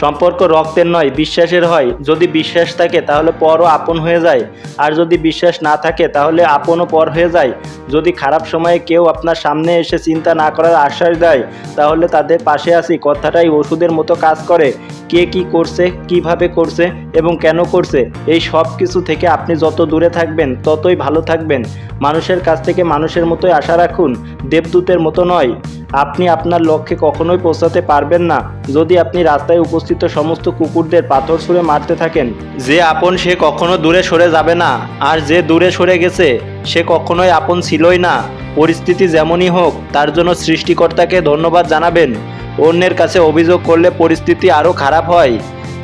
সম্পর্ক রক্তের নয়, বিশ্বাসের হয়। যদি বিশ্বাস থাকে, তাহলে পরও আপন হয়ে যায়। আর যদি বিশ্বাস না থাকে, তাহলে আপনও পর হয়ে যায়। যদি খারাপ সময়ে কেউ আপনার সামনে এসে চিন্তা না করার আশ্বাস দেয়, তাহলে তাদের পাশে আসি কথাটাই ওষুধের মতো কাজ করে। কে কি করছে, কীভাবে করছে এবং কেন করছে, এই সব কিছু থেকে আপনি যত দূরে থাকবেন, ততই ভালো থাকবেন। মানুষের কাছ থেকে মানুষের মতোই আশা রাখুন। দেবদূতের মতো নয়। আপনি আপনার লক্ষ্যে কখনোই পৌঁছাতে পারবেন না। যদি আপনি রাস্তায় উপস্থিত সমস্ত কুকুরদের পাথর ছুঁড়ে মারতে থাকেন, যে আপন সে কখনো দূরে সরে যাবে না, আর যে দূরে সরে গেছে, সে কখনোই আপন ছিলই না। পরিস্থিতি যেমনই হোক, তার জন্য সৃষ্টিকর্তাকে ধন্যবাদ জানাবেন। অন্যের কাছে অভিযোগ করলে পরিস্থিতি আরও খারাপ হয়।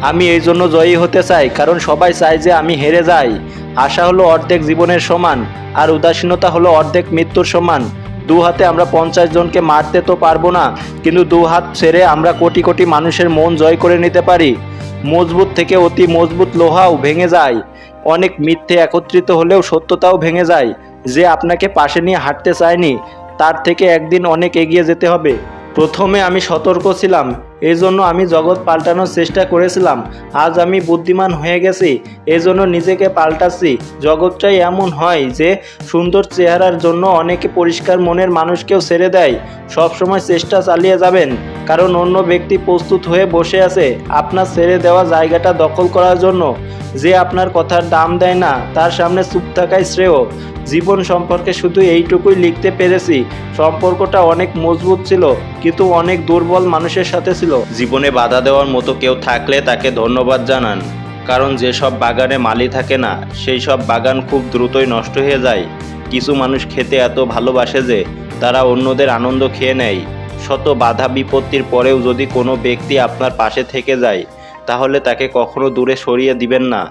আমি এই জন্য জয়ী হতে চাই, কারণ সবাই চায় যে আমি হেরে যাই। আশা হলো অর্ধেক জীবনের সমান, আর উদাসীনতা হলো অর্ধেক মৃত্যুর সমান। দু হাতে আমরা পঞ্চাশ জনকে মারতে তো পারব না, কিন্তু দু হাত ছেড়ে আমরা কোটি কোটি মানুষের মন জয় করে নিতে পারি। মজবুত থেকে অতি মজবুত লোহাও ভেঙে যায়। অনেক মিথ্যে একত্রিত হলেও সত্যতাও ভেঙে যায়। যে আপনাকে পাশে নিয়ে হাঁটতে চায়নি, তার থেকে একদিন অনেক এগিয়ে যেতে হবে। প্রথমে আমি সতর্ক ছিলাম এই জন্য আমি জগৎ পাল্টানোর চেষ্টা করেছিলাম। আজ আমি বুদ্ধিমান হয়ে গেছি। এই জন্য নিজেকে পাল্টাচ্ছি। জগৎটাই এমন হয় যে, সুন্দর চেহারার জন্য অনেকে পরিষ্কার মনের মানুষকেও ছেড়ে দেয়। সব সময় চেষ্টা চালিয়ে যাবেন। কারণ অন্য ব্যক্তি প্রস্তুত হয়ে বসে আছে। আপনার ছেড়ে দেওয়া জায়গাটা দখল করার জন্য। যে আপনার কথার দাম দেয় না, তার সামনে চুপ থাকাই শ্রেয়। জীবন সম্পর্কে শুধু এইটুকুই লিখতে পেরেছি, সম্পর্কটা অনেক মজবুত ছিল, কিন্তু অনেক দুর্বল মানুষের সাথে ছিল। জীবনে বাধা দেওয়ার মতো কেউ থাকলে তাকে ধন্যবাদ জানান, কারণ যেসব বাগানে মালি থাকে না, সেই সব বাগান খুব দ্রুতই নষ্ট হয়ে যায়। কিছু মানুষ খেতে এত ভালোবাসে যে, তারা অন্যদের আনন্দ খেয়ে নেয়। শত বাধা বিপত্তির পরেও যদি কোনো ব্যক্তি আপনার পাশে থেকে যায় তাহলে তাকে কখনো দূরে সরিয়ে দিবেন না।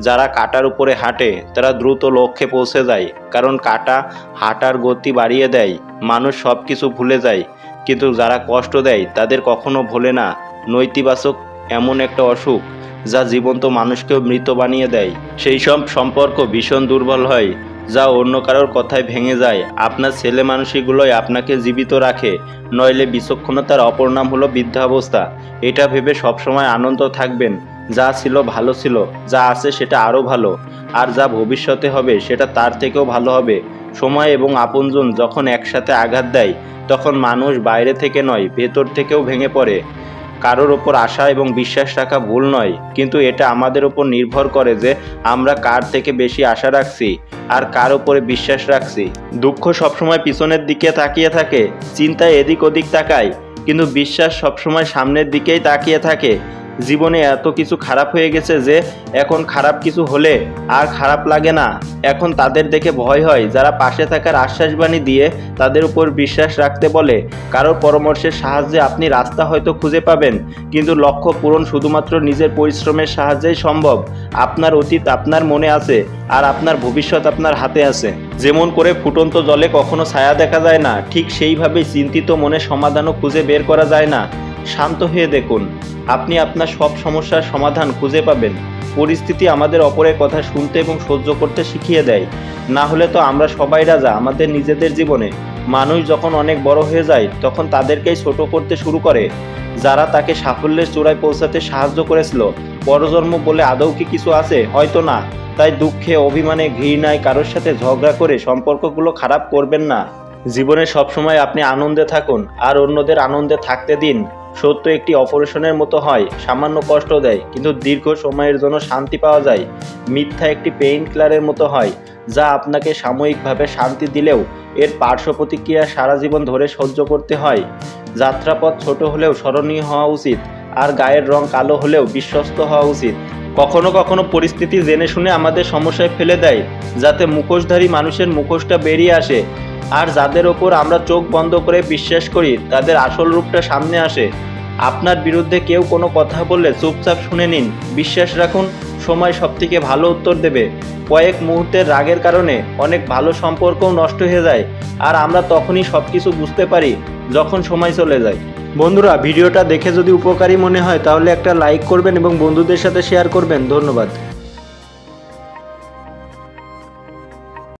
যারা কাটার উপরে হাঁটে, তারা দ্রুত লক্ষ্যে পৌঁছে যায়, কারণ কাটা হাঁটার গতি বাড়িয়ে দেয়, মানুষ সব কিছু ভুলে যায়। কিন্তু যারা কষ্ট দেয়, তাদের কখনো ভোলে না। নৈতিবাচক এমন একটা অসুখ, যা জীবন্ত মানুষকেও মৃত বানিয়ে দেয়। সেই সব সম্পর্ক ভীষণ দুর্বল হয়। যা অন্য কারোর কথায় ভেঙে যায়। আপনার ছেলে মানুষগুলোই আপনাকে জীবিত রাখে, নইলে বিচক্ষণতার অপর নাম হলো বৃদ্ধাবস্থা। এটা ভেবে সবসময় আনন্দ থাকবেন। যা ছিল ভালো ছিল, যা আছে সেটা আরও ভালো। আর যা ভবিষ্যতে হবে, সেটা তার থেকেও ভালো হবে। সময় এবং আপনজন যখন একসাথে আঘাত দেয়, তখন মানুষ বাইরে থেকে নয়, ভেতর থেকেও ভেঙে পড়ে। কারোর ওপর আশা এবং বিশ্বাস রাখা ভুল নয়, কিন্তু এটা আমাদের ওপর নির্ভর করে যে আমরা কার থেকে বেশি আশা রাখছি আর কার ওপরে বিশ্বাস রাখছি। দুঃখ সবসময় পিছনের দিকে তাকিয়ে থাকে চিন্তা এদিক ওদিক তাকায়, কিন্তু বিশ্বাস সবসময় সামনের দিকেই তাকিয়ে থাকে। জীবনে এত কিছু খারাপ হয়ে গেছে যে এখন খারাপ কিছু হলে আর খারাপ লাগে না। এখন তাদের দেখে ভয় হয়, যারা পাশে থাকার আশ্বাসবাণী দিয়ে তাদের উপর বিশ্বাস রাখতে বলে। কারোর পরামর্শের সাহায্যে আপনি রাস্তা হয়তো খুঁজে পাবেন, কিন্তু লক্ষ্য পূরণ শুধুমাত্র নিজের পরিশ্রমের সাহায্যেই সম্ভব। আপনার অতীত আপনার মনে আছে, আর আপনার ভবিষ্যৎ আপনার হাতে আছে। যেমন করে ফুটন্ত জলে কখনো ছায়া দেখা যায় না, ঠিক সেইভাবেই চিন্তিত মনে সমাধানও খুঁজে বের করা যায় না। শান্ত হয়ে দেখুন। আপনি আপনার সব সমস্যার সমাধান খুঁজে পাবেন। পরিস্থিতি আমাদের অপরের কথা শুনতে এবং সহ্য করতে শিখিয়ে দেয়। না হলে তো আমরা সবাই রাজা, আমাদের নিজেদের জীবনে। মানুষ যখন অনেক বড় হয়ে যায়, তখন তাদেরকেই ছোট করতে শুরু করে। যারা তাকে সাফল্যের চূড়ায় পৌঁছাতে সাহায্য করেছিল, পরজন্ম বলে আদৌ কি কিছু আছে? হয়তো না। তাই দুঃখে, অভিমানে, ঘৃণায় কারোর সাথে ঝগড়া করে সম্পর্কগুলো খারাপ করবেন না। জীবনে সবসময় আপনি আনন্দে থাকুন, আর অন্যদের আনন্দে থাকতে দিন। সত্য একটি অপারেশনের মতো হয়, সামান্য কষ্ট দেয়, কিন্তু দীর্ঘ সময়ের জন্য শান্তি পাওয়া যায়। মিথ্যা একটি পেইন কিলারের মতো হয়, যা আপনাকে সাময়িকভাবে শান্তি দিলেও এর পার্শ্ব প্রতিক্রিয়া সারা জীবন ধরে সহ্য করতে হয়। যাত্রাপথ ছোট হলেও স্মরণীয় হওয়া উচিত, আর গায়ের রং কালো হলেও বিশ্বস্ত হওয়া উচিত। কখনো কখনো পরিস্থিতি জেনে শুনে আমাদের সমস্যায় ফেলে দেয়, যাতে মুখোশধারী মানুষের মুখোশটা বেরিয়ে আসে। আর যাদের ওপর আমরা চোখ বন্ধ করে বিশ্বাস করি, তাদের আসল রূপটা সামনে আসে। আপনার বিরুদ্ধে কেউ কোনো কথা বললে চুপচাপ শুনে নিন। বিশ্বাস রাখুন, সময় সবথেকে ভালো উত্তর দেবে। কয়েক মুহূর্তের রাগের কারণে অনেক ভালো সম্পর্কও নষ্ট হয়ে যায় আর আমরা তখনই সব কিছু বুঝতে পারি যখন সময় চলে যায়। বন্ধুরা, ভিডিওটা দেখে যদি উপকারী মনে হয় তাহলে একটা লাইক করবেন এবং বন্ধুদের সাথে শেয়ার করবেন। ধন্যবাদ।